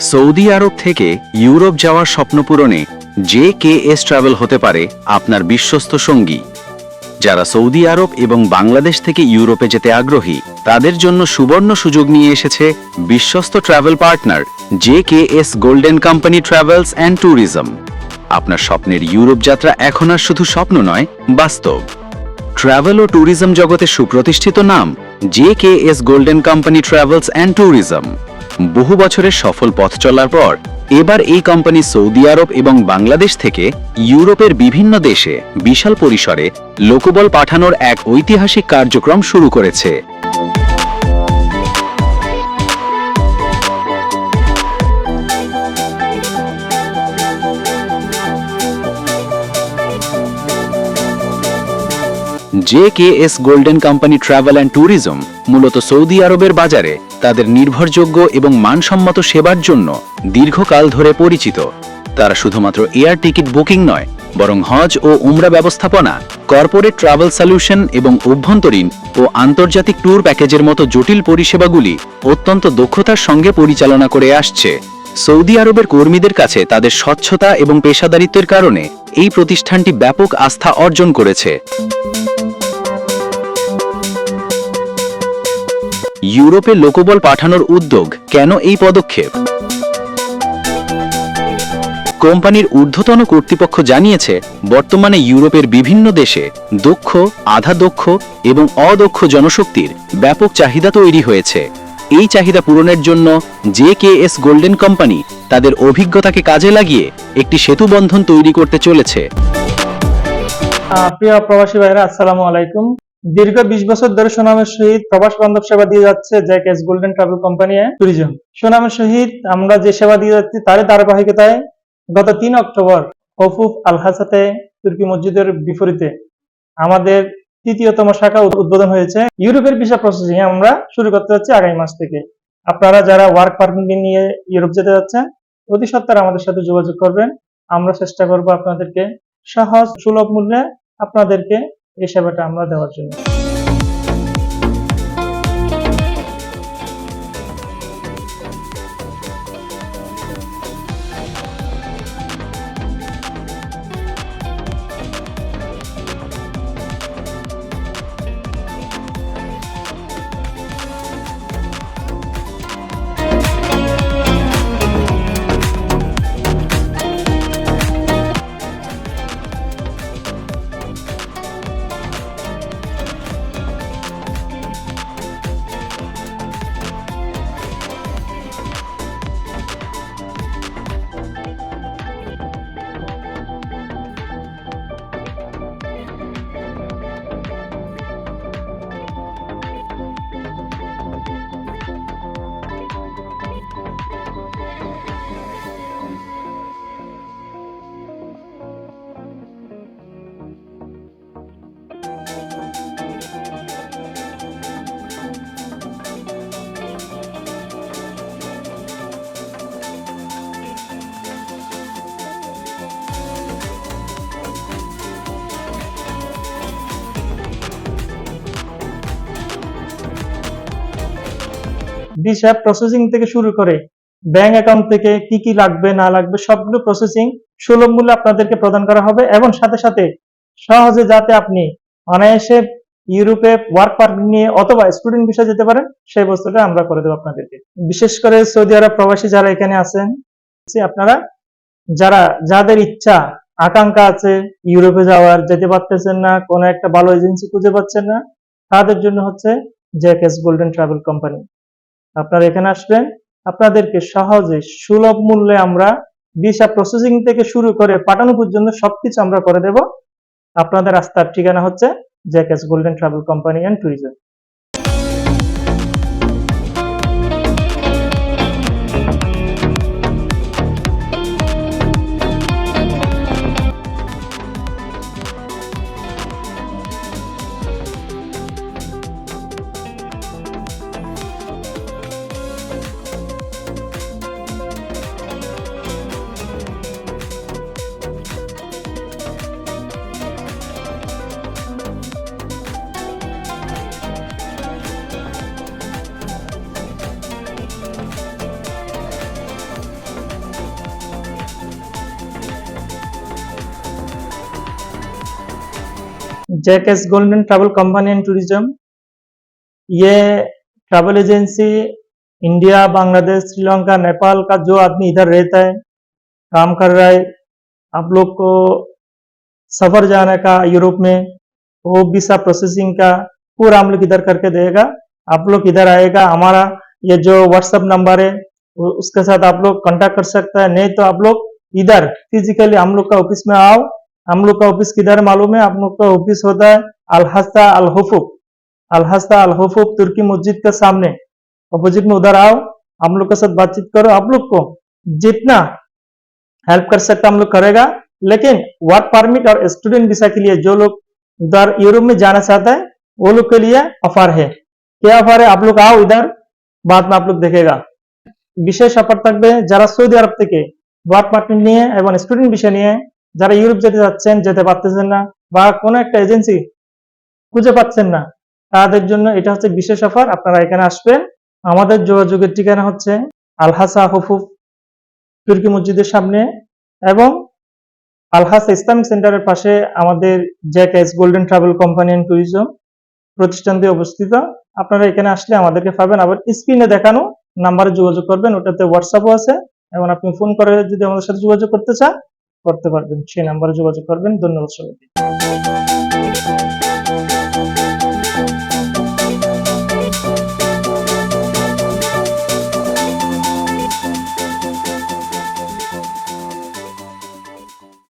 Saudi আরব থেকে Europe যাওয়ার স্বপ্ন পূরণে যে কে এস ট্রাভেল হতে পারে আপনার বিশ্বস্ত সঙ্গী। যারা সৌদি আরব এবং বাংলাদেশ থেকে ইউরোপে যেতে আগ্রহী, তাদের জন্য সুবর্ণ সুযোগ নিয়ে এসেছে বিশ্বস্ত travel partner J K S Golden Company Travels and Tourism আপনার স্বপ্নের ইউরোপ যাত্রা এখন আর শুধু স্বপ্ন নয়, বাস্তব। ট্রাভেল ও ট্যুরিজম জগতে সুপ্রতিষ্ঠিত নাম J K S Golden Company Travels and Tourism বহু বছরের সফল পথ চলার পর, এবার এই কোম্পানি সৌদি আরব এবং বাংলাদেশ থেকে ইউরোপের বিভিন্ন দেশে বিশাল পরিসরে লোকবল পাঠানোর এক ঐতিহাসিক কার্যক্রম শুরু করেছে। J K S Golden Company Travel and Tourism মূলত সৌদি আরবের বাজারে তাদের নির্ভরযোগ্য এবং মানসম্মত সেবার জন্য দীর্ঘকাল ধরে পরিচিত। তারা শুধুমাত্র এয়ার টিকিট বুকিং নয়, বরং হজ ও উমরা ব্যবস্থাপনা, কর্পোরেট ট্রাভেল সলিউশন এবং অভ্যন্তরীণ ও আন্তর্জাতিক ট্যুর প্যাকেজের মতো জটিল পরিষেবাগুলি অত্যন্ত দক্ষতার সঙ্গে পরিচালনা করে আসছে। সৌদি আরবের কর্মীদের কাছে তাদের স্বচ্ছতা এবং পেশাদারিত্বের কারণে এই প্রতিষ্ঠানটি ব্যাপক আস্থা অর্জন করেছে। ইউরোপে লোকবল পাঠানোর উদ্যোগ কেন এই পদক্ষেপ? কোম্পানির ঊর্ধ্বতন কর্তৃপক্ষ জানিয়েছে, বর্তমানে ইউরোপের বিভিন্ন দেশে দক্ষ আধা দক্ষ এবং অদক্ষ জনশক্তির ব্যাপক চাহিদা তৈরি হয়েছে। এই চাহিদা পূরণের জন্য J K S Golden Company তাদের অভিজ্ঞতাকে কাজে লাগিয়ে একটি সেতু বন্ধন তৈরি করতে চলেছে। প্রিয় প্রবাসী ভাইরা আসসালামু আলাইকুম। দীর্ঘ বিশ বছর ধরে সুনামের সহিত প্রবাস বান্ধব সেবা দিয়ে যাচ্ছে Jack S Golden Travel Company Tourism সুনামের সহিত আমরা যে সেবা দিয়ে যাচ্ছি তারই ধারাবাহিকতায় গত তিন অক্টোবর কফুফ আল হাসাতে তুর্কি মসজিদের বিপরীতে আমাদের তৃতীয়তম শাখা উদ্বোধন হয়েছে। ইউরোপের ভিসা প্রসেসিং আমরা শুরু করতে যাচ্ছি আগামী মাস থেকে। আপনারা যারা ওয়ার্ক পারমিট নিয়ে ইউরোপ যেতে যাচ্ছেন অতি সত্তর আমাদের সাথে যোগাযোগ করবেন। আমরা চেষ্টা করব আপনাদেরকে সহজ, সুলভ মূল্যে আপনাদেরকে এই সেবাটা আমরা দেওয়ার জন্য। ভিসা প্রসেসিং থেকে শুরু করে ব্যাংক অ্যাকাউন্ট থেকে কি কি লাগবে, না লাগবে, সবগুলো প্রসেসিং সুলভ মূল্যে আপনাদেরকে প্রদান করা হবে এবং সাথে সাথে সহজে যাতে আপনি অনায়াসে ইউরোপে ওয়ার্ক পারমিট নিয়ে অথবা স্টুডেন্ট ভিসা যেতে পারেন, সেই বস্তুটা আমরা করে দেবো আপনাদেরকে। বিশেষ করে সৌদি আরব প্রবাসী যারা এখানে আছেন, আপনারা যারা, যাদের ইচ্ছা, আকাঙ্ক্ষা আছে ইউরোপে যাওয়ার, যেতে পারতেছেন না, কোনো একটা ভালো এজেন্সি খুঁজে পাচ্ছেন না, তাদের জন্য হচ্ছে জ্যাকেস গোল্ডেন ট্রাভেল কোম্পানি আপনারা এখানে আসলেন আপনাদেরকে সহজে সুলভ মূল্যে আমরা ভিসা প্রসেসিং থেকে শুরু করে পাঠানো পর্যন্ত সবকিছু আমরা করে দেব। আপনাদের রাস্তার ঠিকানা হচ্ছে Jackes golden travel company and tourism Jackes golden travel company and tourism ये travel agency India Bangladesh Sri Lanka Nepal का जो आदमी इधर रहता है, काम कर रहा है, आप लोग को सफ़र जाने का यूरोप में, वो वीसा प्रोसेसिंग का पूरा हम लोग इधर करके देगा, आप लोग इधर आएगा, हमारा ये जो व्हाट्सएप नंबर है उसके साथ आप लोग कांटेक्ट कर सकते हैं, नहीं तो आप लोग इधर फिजिकली हम लोग का ऑफ़िस में आओ हम लोग का ऑफिस किधर है मालूम है आप लोग का ऑफिस होता है अलहस्ता अल हुफुक अलहस्ता अल हुफुक तुर्की मस्जिद के सामने अपोजिट में उधर आओ हम लोग के साथ बातचीत करो आप लोग को जितना हेल्प कर सकता हम लोग करेगा लेकिन वर्क परमिट और स्टूडेंट वीसा के लिए जो लोग उधर यूरोप में जाना चाहता है वो लोग के लिए ऑफर है क्या ऑफर है आप लोग आओ इधर बाद में आप लोग देखेगा বিশেষ অফার থাকবে যারা সৌদি আরব থেকে ওয়ার্ক পারমিট নিয়ে এবং স্টুডেন্ট বিষয় নিয়ে যারা ইউরোপ যেতে যাচ্ছেন, যেতে পারতেছেন না বা কোনো একটা এজেন্সি খুঁজে পাচ্ছেন না, তাদের জন্য এটা হচ্ছে বিশেষ অফার। আপনারা এখানে আসবেন। আমাদের যোগাযোগের ঠিকানা হচ্ছে আলহাসা হুফুফ তুর্কি মসজিদের সামনে এবং আলহাসা ইসলামিক সেন্টারের পাশে আমাদের Jackes golden travel company and tourism প্রতিষ্ঠানটি অবস্থিত। আপনারা এখানে আসলে আমাদেরকে পাবেন। আবার স্ক্রিনে দেখানো নাম্বারে যোগাযোগ করবেন। ওটাতে হোয়াটসঅ্যাপও আছে। এবং আপনি ফোন করে যদি আমাদের সাথে যোগাযোগ করতে চান করতে পারবেন। সেই নাম্বারে যোগাযোগ করবেন। ধন্যবাদ সবাইকে।